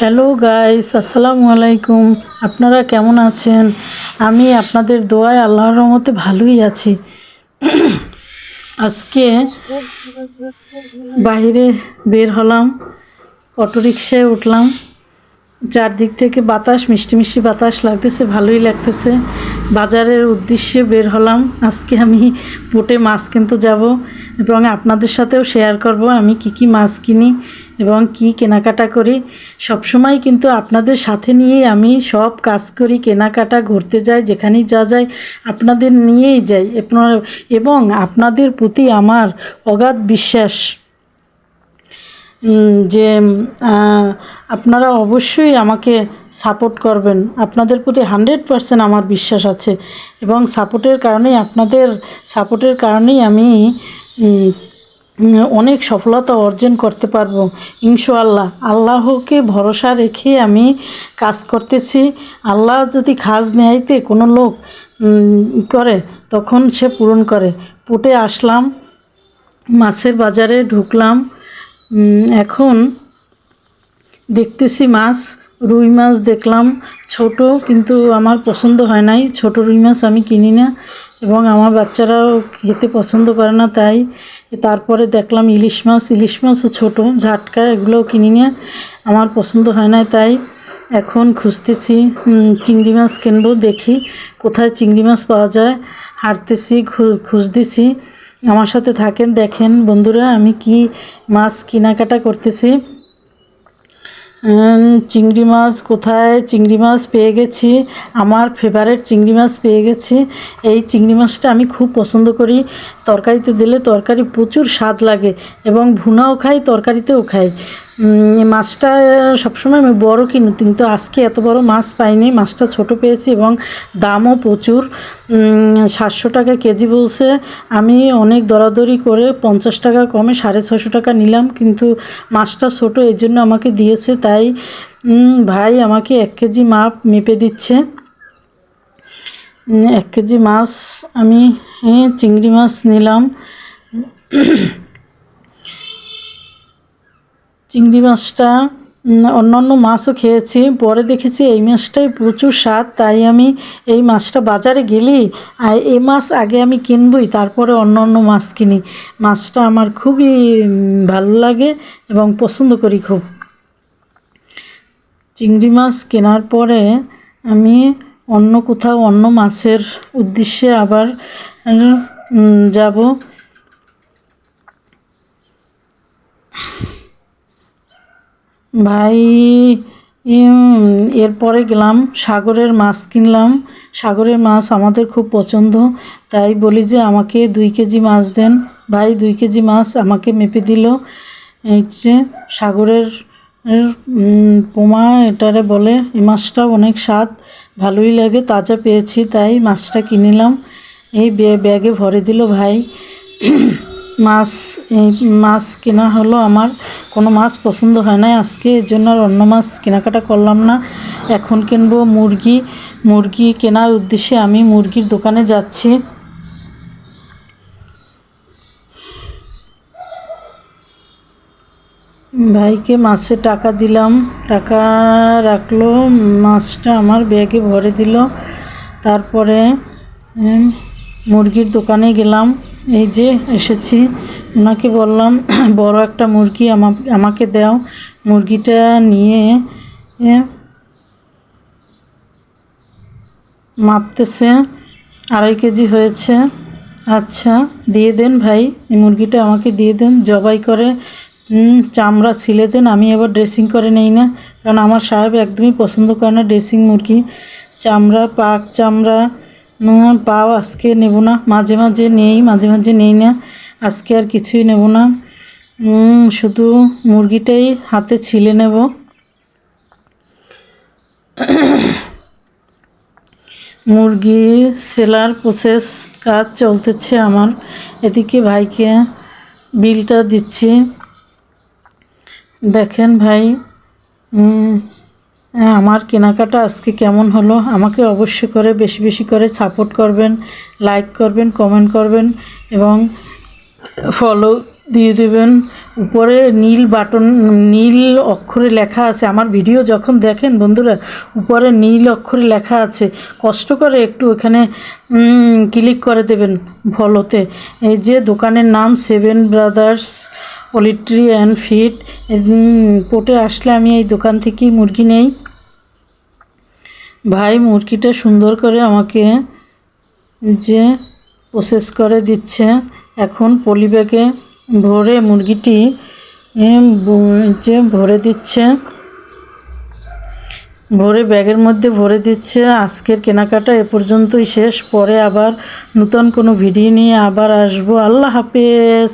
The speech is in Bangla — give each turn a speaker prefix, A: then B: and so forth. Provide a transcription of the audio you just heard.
A: হ্যালো গাইস, আসসালামু আলাইকুম। আপনারা কেমন আছেন? আমি আপনাদের দোয়ায় আল্লাহর রহমতে ভালোই আছি। আজকে বাইরে বের হলাম, অটোরিকশায় উঠলাম। চারদিক থেকে বাতাস, মিষ্টি মিষ্টি বাতাস লাগতেছে, ভালোই লাগতেছে। বাজারের উদ্দেশ্যে বের হলাম। আজকে আমি পোটে মাছ কিনতে যাব এবং আপনাদের সাথেও শেয়ার করব, আমি কি কি মাছ কিনি। এবং কি কেনাকাটা করি, সবসময় কিন্তু আপনাদের সাথে নিয়েই আমি সব কাজ করি, কেনাকাটা ঘুরতে যাই, যেখানেই যা যাই, আপনাদের নিয়েই যাই। আপনার, এবং আপনাদের প্রতি আমার অগাধ বিশ্বাস। যে আপনারা অবশ্যই আমাকে সাপোর্ট করবেন। আপনাদের প্রতি হান্ড্রেড পারসেন্ট আমার বিশ্বাস আছে। এবং সাপোর্টের কারণেই, আপনাদের সাপোর্টের কারণেই আমি অনেক সফলতা অর্জন করতে পারব, ইনশাআল্লাহ। আল্লাহকে ভরসা রেখে আমি কাজ করতেছি। আল্লাহ যদি খাজ নেয়াইতে কোনো লোক করে, তখন সে পূরণ করে। পুটে আসলাম, মাছের বাজারে ঢুকলাম এখন দেখতেছি মাছ, রুই মাছ দেখলাম, ছোট, কিন্তু আমার পছন্দ হয় নাই। ছোট রুই মাছ আমি কিনি না। এবং আমার বাচ্চারাও খেতে পছন্দ করে না, তাই তারপরে দেখলাম ইলিশ মাছ। ইলিশ মাছও ছোটো ঝাটকা, এগুলোও কিনি না। আমার পছন্দ হয় না, তাই এখন খুঁজতেছি চিংড়ি মাছ কিনবো, দেখি কোথায় চিংড়ি মাছ পাওয়া যায়। হাঁটতেছি খুঁজতেছি। আমার সাথে থাকেন, দেখেন বন্ধুরা, আমি কি মাছ কেনাকাটা করতেছি। চিংড়ি মাছ কোথায়? চিংড়ি মাছ পেয়ে গেছি। আমার ফেভারেট চিংড়ি মাছ পেয়ে গেছি। এই চিংড়ি মাছটা আমি খুব পছন্দ করি। তরকারিতে দিলে তরকারি প্রচুর স্বাদ লাগে এবং ভুনাও খাই, তরকারিতেও খাই। মাছটা সবসময় আমি বড় কিনি, কিন্তু আজকে এত বড় মাছ পাইনি। মাছটা ছোট পেয়েছি এবং দামও প্রচুর। সাতশো টাকা কেজি বলছে। আমি অনেক দরাদরি করে পঞ্চাশ টাকা কমে সাড়ে ছশো টাকা নিলাম, কিন্তু মাছটা ছোটো এর জন্য আমাকে দিয়েছে। তাই ভাই আমাকে এক কেজি মাপ মেপে দিচ্ছে। এক কেজি মাছ আমি চিংড়ি মাছ নিলাম। চিংড়ি মাছটা উম, অন্যান্য মাছও খেয়েছি। পরে দেখেছি এই মাছটাই প্রচুর স্বাদ তাই আমি এই মাছটা বাজারে গেলেই এই মাছ আগে আমি কিনবই তারপরে অন্য অন্য মাছ কিনি। মাছটা আমার খুবই ভালো লাগে এবং পছন্দ করি খুব। চিংড়ি মাছ কেনার পরে আমি অন্য কোথাও অন্য মাছের উদ্দেশ্যে আবার যাব। ভাই এরপরে গেলাম, সাগরের মাছ কিনলাম। সাগরের মাছ আমাদের খুব পছন্দ, তাই বলি যে আমাকে দুই কেজি মাছ দেন। ভাই, দুই কেজি মাছ আমাকে মেপে দিল। যে সাগরের পোমা, এটারে বলে, এই মাছটা অনেক স্বাদ, ভালোই লাগে, তাজা পেয়েছি, তাই মাছটা কিনিলাম। এই ব্য- ব্যাগে ভরে দিল ভাই। মাছ, এই মাছ কেনা হলো আমার। কোনো মাছ পছন্দ হয় না আজকে এর জন্য আর অন্য মাছ কেনাকাটা করলাম না। এখন কিনবো মুরগি। মুরগি কেনার উদ্দেশ্যে আমি মুরগির দোকানে যাচ্ছি। ভাইকে মাছে টাকা দিলাম। টাকা রাখল, মাছটা আমার ব্যাগে ভরে দিল। তারপরে মুরগির দোকানে গেলাম। এই যে এসেছি। ওনাকে বললাম, বড় একটা মুরগি আমা- আমাকে দাও। মুরগিটা নিয়ে মাপতেছে। আড়াই কেজি হয়েছে। আচ্ছা দিয়ে দেন ভাই, এই মুরগিটা আমাকে দিয়ে দেন। জবাই করে চামড়া ছিলে দেন। আমি এবার ড্রেসিং করে নেই না। কারণ আমার সাহেব একদমই পছন্দ করে না ড্রেসিং মুরগি। চামড়া, পাক চামড়া উম, পাও আজকে নেব না। মাঝে মাঝে নেই মাঝে মাঝে নেই না। আজকে আর কিছুই নেব না। শুধু মুরগিটাই হাতে ছিলে নেব। মুরগি সেলার প্রসেস কাজ চলতেছে আমার। এদিকে ভাইকে বিলটা দিচ্ছি। দেখেন ভাই আমার কেনাকাটা আজকে কেমন হলো? আমাকে অবশ্যই করে বেশি বেশি করে সাপোর্ট করবেন লাইক করবেন কমেন্ট করবেন এবং ফলো দিয়ে দেবেন। উপরে নীল বাটন নীল অক্ষরে লেখা আছে। আমার ভিডিও যখন দেখেন বন্ধুরা, উপরে নীল অক্ষরে লেখা আছে। কষ্ট করে একটু ওখানে ক্লিক করে দেবেন ভলোতে এই যে দোকানের নাম seven brothers poultry and feed পোর্টে আসলে আমি এই দোকান থেকেই মুরগি নেই। ভাই, মুরগিটা সুন্দর করে আমাকে যে প্রসেস করে দিচ্ছে। এখন পলিব্যাগে ভরে মুরগিটি যে ভরে দিচ্ছে, ভরে ব্যাগের মধ্যে ভরে দিচ্ছে। আজকের কেনাকাটা এ পর্যন্তই শেষ। পরে আবার নতুন কোনো ভিডিও নিয়ে আবার আসব। আল্লাহ হাফেজ।